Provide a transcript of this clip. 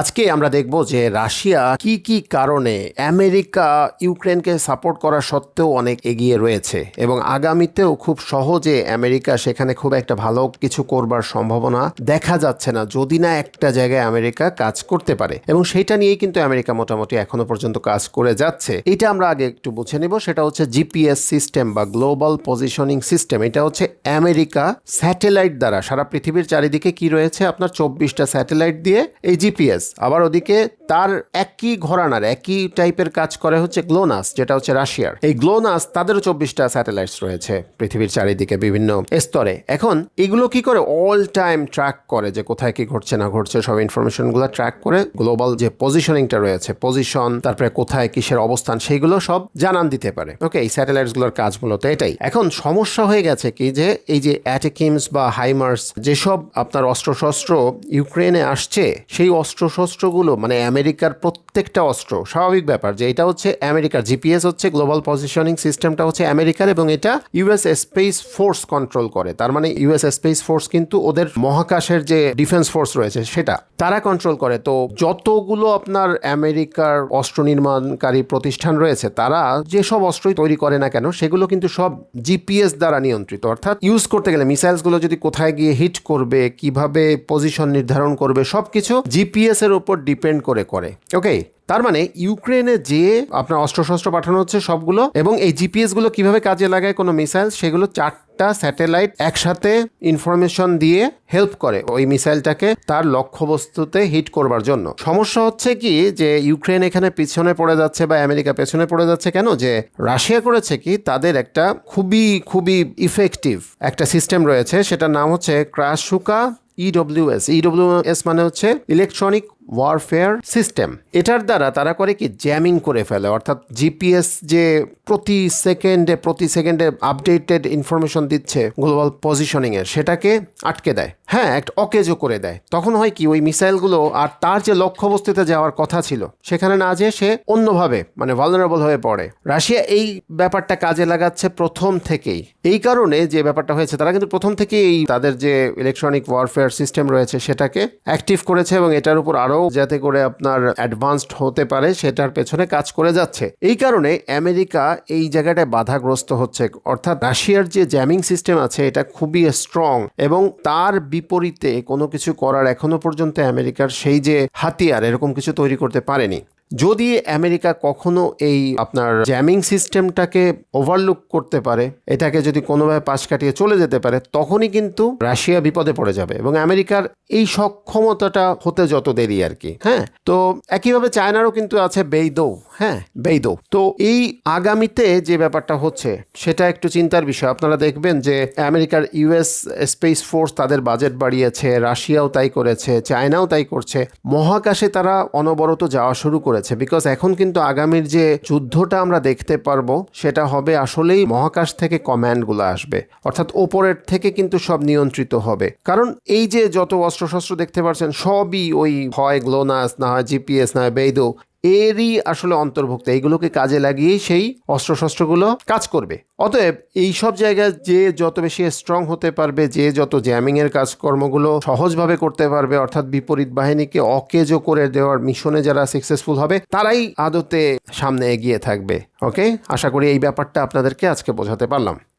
আজকে আমরা দেখব যে রাশিয়া কি কি কারণে আমেরিকা ইউক্রেনকে সাপোর্ট করা সত্ত্বেও অনেক এগিয়ে রয়েছে এবং আগামীতেও খুব সহজে আমেরিকা সেখানে খুব একটা ভালো কিছু করবার সম্ভাবনা দেখা যাচ্ছে না, যদি না একটা জায়গায় আমেরিকা কাজ করতে পারে। এবং সেটা নিয়েই কিন্তু আমেরিকা মোটামুটি এখনও পর্যন্ত কাজ করে যাচ্ছে। এটা আমরা আগে একটু বুঝে নিব, সেটা হচ্ছে জিপিএস সিস্টেম বা গ্লোবাল পজিশনিং সিস্টেম। এটা হচ্ছে আমেরিকা স্যাটেলাইট দ্বারা, সারা পৃথিবীর চারিদিকে কি রয়েছে? আপনার চব্বিশটা স্যাটেলাইট দিয়ে এই জিপিএস। আবার ওদিকে তার একই ঘরানার, একই টাইপের কাজ করে হচ্ছে গ্লোনাস যেটা হচ্ছে রাশিয়ার। এই গ্লোনাস তাদেরও চব্বিশটা স্যাটেলাইটস রয়েছে পৃথিবীর চারিদিকে বিভিন্ন স্তরে। এখন এগুলো কি করে অল টাইম ট্র্যাক করে যে কোথায় কি ঘটছে না ঘটছে, সব ইনফরমেশনগুলো ট্র্যাক করে গ্লোবাল যে পজিশনিংটা রয়েছে পজিশন তারপরে কোথায় কিসের অবস্থান সেইগুলো সব জানান দিতে পারে। ওকে এই স্যাটেলাইটসগুলোর কাজ মূলত এটাই। এখন সমস্যা হয়ে গেছে কি যে এই যে অ্যাটেকিমস বা হাইমার্স যেসব আপনার অস্ত্রশস্ত্র ইউক্রেনে আসছে, সেই অস্ত্রশস্ত্রগুলো মানে আমেরিকার প্রত্যেকটা অস্ত্র, স্বাভাবিক ব্যাপার যে এটা হচ্ছে আমেরিকার জিপিএস হচ্ছে গ্লোবাল পজিশনিং সিস্টেমটা হচ্ছে আমেরিকার এবং এটা ইউএস স্পেস ফোর্স কন্ট্রোল করে। তার মানে ইউএস স্পেস ফোর্স কিন্তু ওদের মহাকাশের যে ডিফেন্স ফোর্স রয়েছে সেটা, তারা কন্ট্রোল করে। তো যতগুলো আপনার আমেরিকার অস্ত্র নির্মাণকারী প্রতিষ্ঠান রয়েছে, তারা যেসব অস্ত্রই তৈরি করে না কেন, সেগুলো কিন্তু সব জিপিএস দ্বারা নিয়ন্ত্রিত। অর্থাৎ ইউজ করতে গেলে মিসাইলসগুলো যদি কোথায় গিয়ে হিট করবে, কীভাবে পজিশন নির্ধারণ করবে, সবকিছু জিপিএস এর উপর ডিপেন্ড করে করে ওকে তার মানে ইউক্রেনে যে আপনার অস্ত্রশস্ত্র পাঠানো হচ্ছে সবগুলো এবং এই জিপিএসগুলো কীভাবে কাজে লাগায় কোনো মিসাইল সেগুলো চারটা স্যাটেলাইট একসাথে ইনফরমেশন দিয়ে হেল্প করে ওই মিসাইলটাকে তার লক্ষ্যবস্তুতে হিট করবার জন্য। সমস্যা হচ্ছে কি যে ইউক্রেন এখানে পিছনে পড়ে যাচ্ছে বা আমেরিকা পেছনে পড়ে যাচ্ছে কেন? যে রাশিয়া করেছে কি তাদের একটা খুবই খুবই ইফেক্টিভ একটা সিস্টেম রয়েছে, সেটার নাম হচ্ছে ক্রাশুকা ইডব্লিউএস ইডব্লিউএস মানে হচ্ছে ইলেকট্রনিক ওয়ারফেয়ার সিস্টেম এটার দ্বারা তারা করে কি? জ্যামিং করে ফেলে। অর্থাৎ জিপিএস যে প্রতি সেকেন্ডে প্রতি সেকেন্ডে আপডেটেড ইনফরমেশন দিচ্ছে গ্লোবাল পজিশনিং এর, সেটাকে আটকে দেয়। হ্যাঁ একটা অকেজো করে দেয়। তখন হয় কি? ওই মিসাইলগুলো আর তার যে লক্ষ্যবস্তুতে যাওয়ার কথা ছিল, সেখানে না যেয়ে সে অন্যভাবে মানে ভালনারেবল হয়ে পড়ে। রাশিয়া এই ব্যাপারটা কাজে লাগাচ্ছে প্রথম থেকেই। এই কারণে যে ব্যাপারটা হয়েছে, তারা কিন্তু প্রথম থেকেই তাদের যে ইলেকট্রনিক ওয়ারফেয়ার সিস্টেম রয়েছে, সেটাকে অ্যাক্টিভ করেছে এবং এটার উপর আরও যাতে করে আপনার অ্যাডভান্সড হতে পারে, সেটার পেছনে কাজ করে যাচ্ছে। এই কারণে আমেরিকা এই জায়গাটায় বাধাগ্রস্ত হচ্ছে। অর্থাৎ রাশিয়ার যে জ্যামিং সিস্টেম আছে, এটা খুবই স্ট্রং এবং তার বিপরীতে কোনো কিছু করার এখনও পর্যন্ত আমেরিকার সেই যে হাতিয়ার, এরকম কিছু তৈরি করতে পারেনি। যদি আমেরিকা কখনো এই আপনার জ্যামিং সিস্টেমটাকে ওভারলুক করতে পারে, এটাকে যদি কোনোভাবে পাশ কাটিয়ে চলে যেতে পারে, তখনই কিন্তু রাশিয়া বিপদে পড়ে যাবে এবং আমেরিকার এই সক্ষমতাটা হতে যত দেরি আর কি। হ্যাঁ তো একইভাবে চায়নারও কিন্তু আছে বেইদৌ। হ্যাঁ বেদ তো এই আগামীতে যে ব্যাপারটা হচ্ছে, সেটা একটু চিন্তার বিষয়। আপনারা দেখবেন যে আমেরিকার ইউএস স্পেস ফোর্স তাদের বাজেট বাড়িয়েছে, রাশিয়াও তাই করেছে, চায়নাও তাই করছে। মহাকাশে তারা অনবরত যাওয়া শুরু করেছে বিকজ এখন কিন্তু আগামীর যে যুদ্ধটা আমরা দেখতে পারব, সেটা হবে আসলেই মহাকাশ থেকে কমান্ডগুলো আসবে। অর্থাৎ ওপরের থেকে কিন্তু সব নিয়ন্ত্রিত হবে। কারণ এই যে যত অস্ত্রশস্ত্র দেখতে পাচ্ছেন সবই ওই হয় গ্লোনাস না হয় জিপিএস না হয় বেইদো এরই আসলে অন্তর্ভুক্ত। এইগুলোকে কাজে লাগিয়েই সেই অস্ত্রশস্ত্রগুলো কাজ করবে। অতএব এই সব জায়গায় যে যত বেশি স্ট্রং হতে পারবে, যে যত জ্যামিংয়ের কাজকর্মগুলো সহজভাবে করতে পারবে, অর্থাৎ বিপরীত বাহিনীকে অকেজো করে দেওয়ার মিশনে যারা সাকসেসফুল হবে, তারাই আদতে সামনে এগিয়ে থাকবে। ওকে আশা করি এই ব্যাপারটা আপনাদেরকে আজকে বোঝাতে পারলাম।